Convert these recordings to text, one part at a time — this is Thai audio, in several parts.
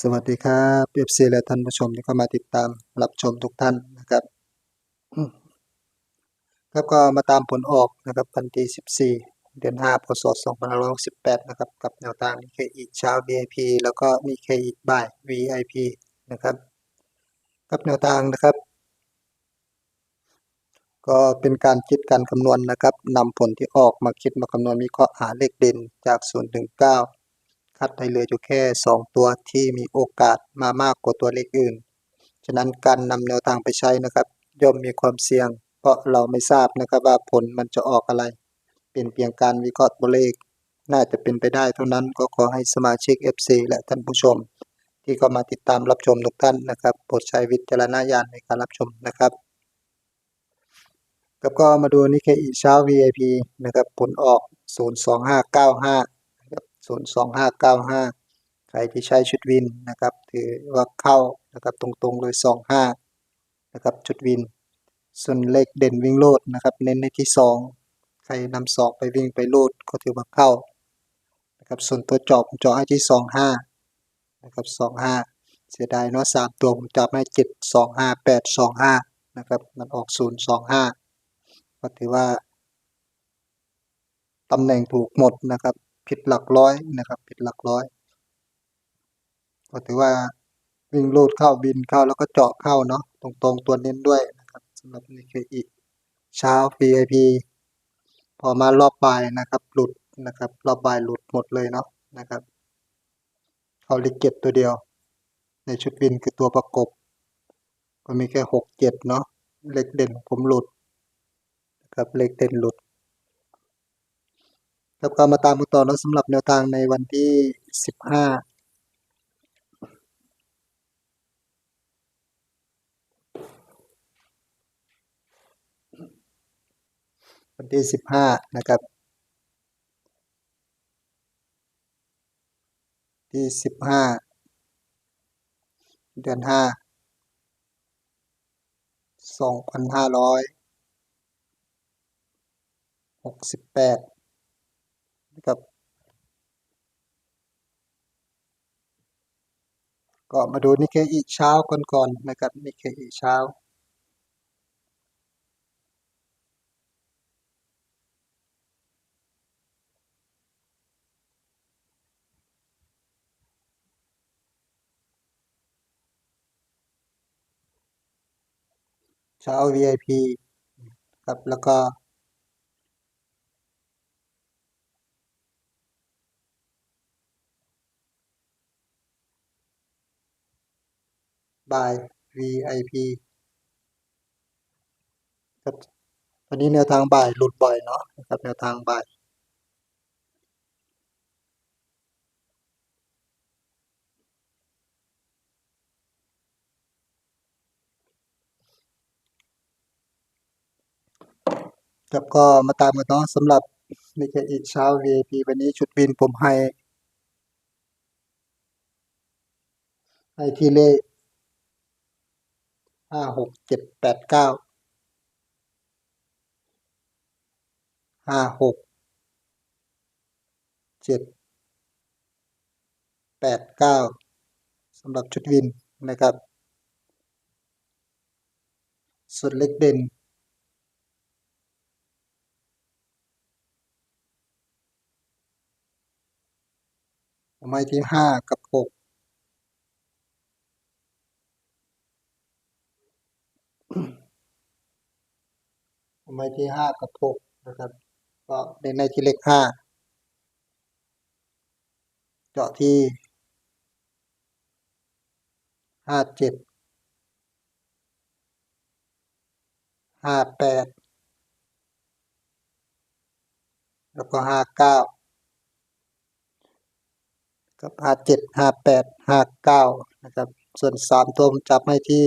สวัสดีครับเอฟซีและท่านผู้ชมที่เข้ามาติดตามรับชมทุกท่านนะครับครับก็มาตามผลออกนะครับวันที่14 เดือน5พศ2568นะครับกับแนวทางนิเคอีเช้า VIP แล้วก็นิเคอีบ่าย VIP นะครับกับแนวทางนะครับ ก็เป็นการคิดการคำนวณนะครับนำผลที่ออกมาคิดมาคำนวณวิเคราะห์หาเลขเด่นจาก0ถึง9 คัดให้เหลืออยู่แค่ 2 ตัวที่มีโอกาสมามากกว่าตัวเลขอื่น ฉะนั้นการนำแนวทางไปใช้นะครับ ย่อมมีความเสี่ยง เพราะเราไม่ทราบนะครับว่าผลมันจะออกอะไร เป็นเพียงการวิเคราะห์ตัวเลข น่าจะเป็นไปได้เท่านั้นก็ขอให้สมาชิก FC และท่านผู้ชม ที่เข้ามาติดตามรับชมทุกท่านนะครับโปรดใช้วิจารณญาณในการรับชมนะครับแล้วก็มาดูนิเคอีเช้า VIP นะครับผลออก 02595 02595 ใครที่ใช้ชุดวินนะครับ ถือว่าเข้านะครับตรงๆเลย 25 นะครับชุดวิน ส่วนเลขเด่นวิ่งโลดนะครับ เน้นในที่ 2 ใครนำสองไปวิ่งไปโลดก็ถือว่าเข้านะครับส่วนตัวจอบผมจาะให้ที่ 25 นะครับ 25 เสียดายเนาะ3ตัวผมจับให้ 7 25 8 25 นะครับ มันออก 025ก็ถือว่าตำแหน่งถูกหมดนะครับ ผิดหลักร้อยนะครับ ผิดหลักร้อย ก็ถือว่าวิ่งลูดเข้าบินเข้าแล้วก็เจาะเข้าเนาะตรงๆตัวเน้นด้วยนะครับสำหรับนี่คืออีกเช้า VIP พอมารอบบ่ายนะครับ หลุดนะครับ รอบบ่ายหลุดหมดเลยเนาะนะครับเอาลิเกตตัวเดียว ในชุดวินคือตัวประกบ ก็มีแค่หกเจ็ดเนาะเลขเด่นผมหลุดนะครับเลขเด่นหลุด ครับก็มาตามกันต่อแล้วสำหรับแนวทางในวันที่สิบห้าวันที่สิบห้านะครับ ที่สิบห้าเดือนห้าสองพันห้าร้อยหกสิบแปดนะครับ ก็มาดูนิเคอีเช้าก่อนๆนะครับนิเคอีเช้าเช้า VIP ครับแล้วก็ บ่าย VIP ครับตอนนี้แนวทางบ่ายหลุดบ่อยเนาะนะครับแนวทางบ่ายครับก็มาตามกันเนาะสำหรับนิเคอีกเช้า VIP วันนี้ชุดบินผมให้ให้ที่เลข ห้าหกเจ็ดแปดเก้าห้าหกเจ็ดแปดเก้าสำหรับชุดวินนะครับ ส่วนเล็กเด่นผมให้ที่ห้ากับหก มให้ที่ห้ากับหกนะครับ ก็ในในที่เลขห้าเจาะที่ห้าเจ็ดห้าแปดแล้วก็ห้าเก้ากับห้าเจ็ดห้าแปดห้าเก้านะครับ ส่วนสามตัวผมจับให้ที่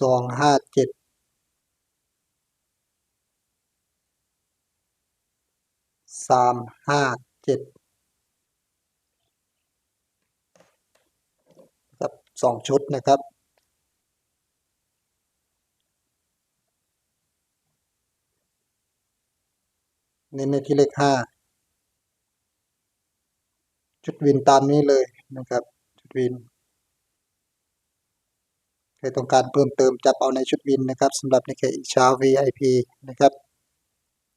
สองห้าเจ็ดสามห้าเจ็ดครับสองชุดนะครับเน้นในที่เลขห้าชุดวินตามนี้เลยนะครับชุดวิน ครต้องการเพิ่มเติมจับเอาในชุดวินนะครับสำหรับในแค่อีกเช้า VIP นะครับ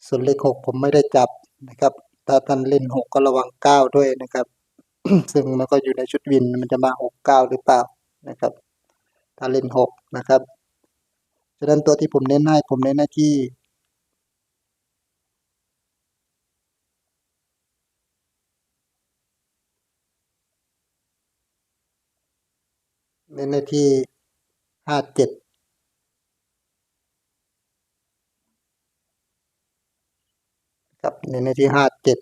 ส่วนเลขหกผมไม่ได้จับนะครับ ถ้าท่านเล่นหกก็ระวังเก้าด้วยนะครับ ซึ่งมันก็อยู่ในชุดวินมันจะมาหกเก้าหรือเปล่านะครับ ถ้าเล่นหกนะครับฉะนั้นตัวที่ผมเน้นให้ผมเน้นหน้าที่เน้นในที่ ห้าเจ็ดครับเน้นในที่ห้าเจ็ด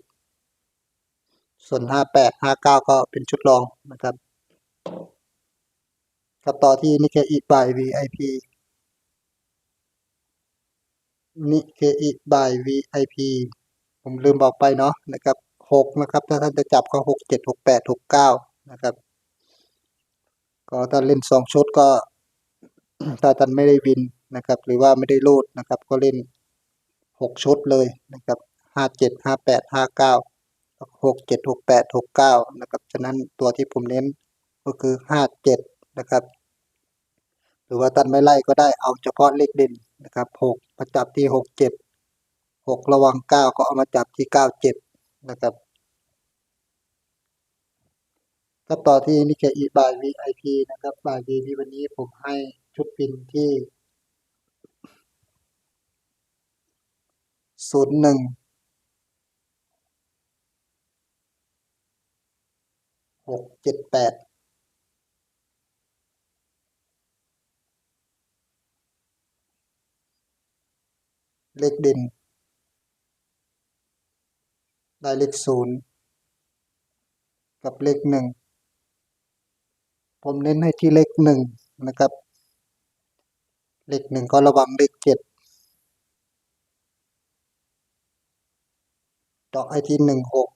ส่วนห้าแปดห้าเก้าก็เป็นชุดรองนะครับครับต่อที่นิเคอีบาย VIP นิเคอีบาย VIP ผมลืมบอกไปเนาะนะครับหกนะครับ ถ้าท่านจะจับก็หกเจ็ดหกแปดหกเก้านะครับ ก็ถ้าเล่นสองชุดก็ ถ้าท่านไม่ได้วินนะครับ หรือว่าไม่ได้รูดนะครับ ก็เล่นหกชุดเลยนะครับห้าเจ็ดห้าแปดห้าเก้าหกเจ็ดหกแปดหกเก้านะครับ ฉะนั้นตัวที่ผมเน้นก็คือห้าเจ็ดนะครับ หรือว่าท่านไม่ไล่ก็ได้เอาเฉพาะเลขเด่นนะครับหกมาจับที่หกเจ็ดหกระวังเก้าก็เอามาจับที่เก้าเจ็ดนะครับครับต่อที่นิเคอีบาย VIP นะครับบาย VIP วันนี้ผมให้ ชุดปินที่ศูนย์หนึ่งหกเจ็ดแปดเลขเด่นได้เลขศูนย์กับเลขหนึ่งผมเน้นให้ที่เลขหนึ่งนะครับ เลขหนึ่งก็ระวังเลขเจ็ดดอกไอทีหนึ่งหก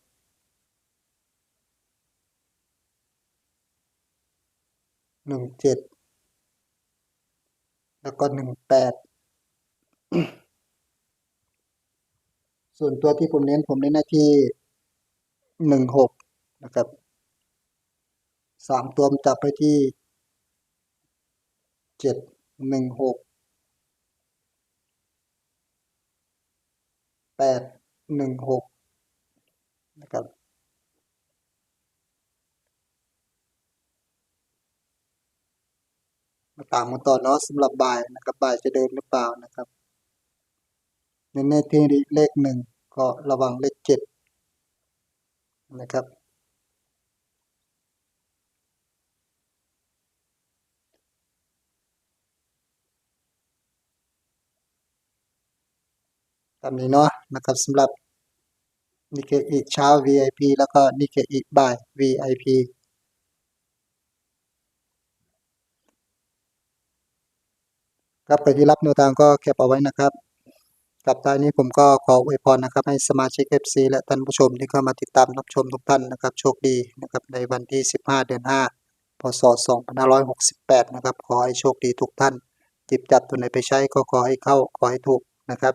หนึ่งเจ็ดแล้วก็หนึ่งแปดส่วนตัวที่ผมเน้นผมเน้นหน้าที่หนึ่งหกนะครับสามตัวจับไปที่เจ็ด หนึ่งหกแปดหนึ่งหกนะครับมาตามกันต่อเนาะสำหรับบ่ายนะครับบ่ายจะเดินหรือเปล่านะครับในในที่เลขหนึ่งก็ระวังเลขเจ็ดนะครับ ตามนี้เนาะนะครับสำหรับนิเคอีเช้า VIP แล้วก็นิเคอีบ่าย VIP ครับใครที่รับแนวทางก็แคปเอาไว้นะครับกับท้ายนี้ผมก็ขออวยพรนะครับ ให้สมาชิก FC และท่านผู้ชมที่เข้ามาติดตามรับชมทุกท่านนะครับ โชคดีนะครับในวันที่ 15 เดือน 5 พศ 2568 นะครับ ขอให้โชคดีทุกท่านจิบจับตัวไหนไปใช้ก็ขอให้เข้าขอให้ถูกนะครับ